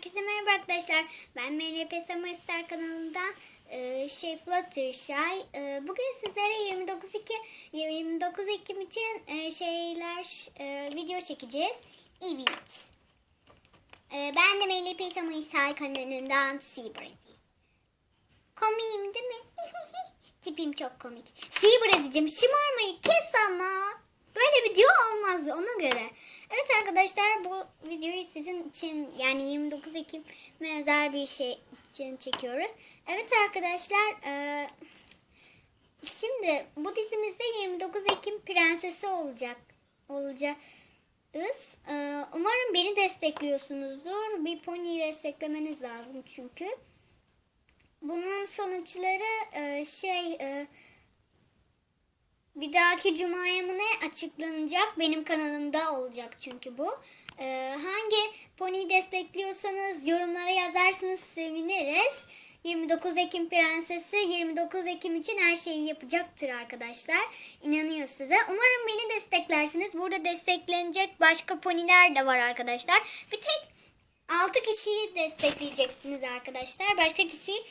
Herkese merhaba arkadaşlar. Ben MLP Summer Star kanalından e, şey Fluttershy. E, bugün sizlere 29 Ekim 29 Ekim için e, şeyler e, video çekeceğiz. Evet. E, ben de MLP Summer Star kanalından Seabrady. Komiyim değil mi? Tipim çok komik. Seabrady'cim şımarmayı kes ama. Böyle video olmazdı ona göre. Arkadaşlar bu videoyu sizin için yani 29 Ekim'e özel bir şey için çekiyoruz. Evet arkadaşlar e, şimdi bu dizimizde 29 Ekim prensesi olacak olacağız. E, umarım beni destekliyorsunuzdur. Bir pony desteklemeniz lazım çünkü. Bunun sonuçları e, şey e, bir dahaki cumaya mı ne açıklanacak? Benim kanalımda olacak çünkü bu. Ee, hangi pony'i destekliyorsanız yorumlara yazarsanız seviniriz. 29 Ekim Prensesi 29 Ekim için her şeyi yapacaktır arkadaşlar. İnanıyor size. Umarım beni desteklersiniz. Burada desteklenecek başka poniler de var arkadaşlar. Bir tek 6 kişiyi destekleyeceksiniz arkadaşlar. Başka kişiyi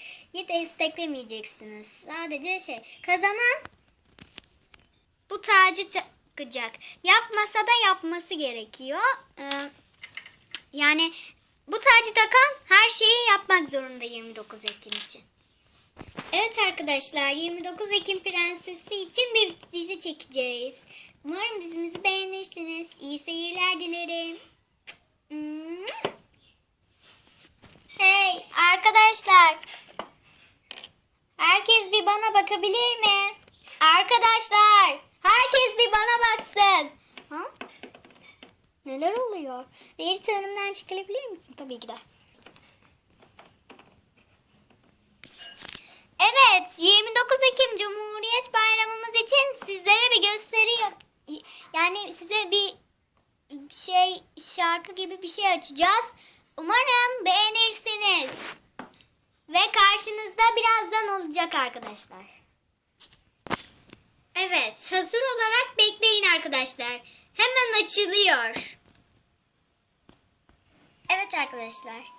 desteklemeyeceksiniz. Sadece şey kazanan bu tacı takacak. Yapmasa da yapması gerekiyor. Ee, yani bu tacı takan her şeyi yapmak zorunda 29 Ekim için. Evet arkadaşlar 29 Ekim Prensesi için bir dizi çekeceğiz. Umarım dizimizi beğenirsiniz. İyi seyirler dilerim. Hey arkadaşlar. Herkes bir bana bakabilir mi? Arkadaşlar, herkes bir bana baksın. Ha? Neler oluyor? Rarity Hanım'dan çıkabilir misin? Tabii ki de. Evet, 29 Ekim Cumhuriyet Bayramımız için sizlere bir gösteri yani size bir şey şarkı gibi bir şey açacağız. Umarım beğenirsiniz. Ve karşınızda birazdan olacak arkadaşlar. Evet, hazır olarak bekleyin arkadaşlar. Hemen açılıyor. Evet arkadaşlar.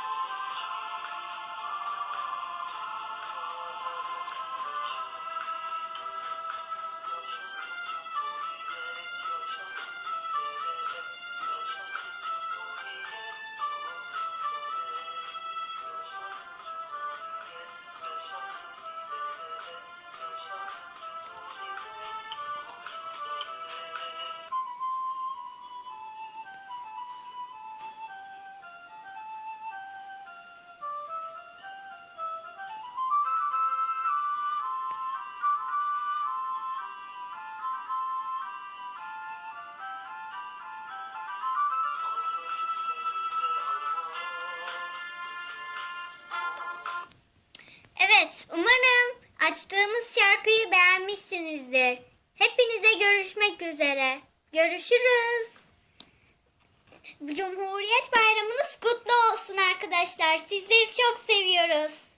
Evet, umarım açtığımız şarkıyı beğenmişsinizdir. Hepinize görüşmek üzere. Görüşürüz. Cumhuriyet Bayramınız kutlu olsun arkadaşlar. Sizleri çok seviyoruz.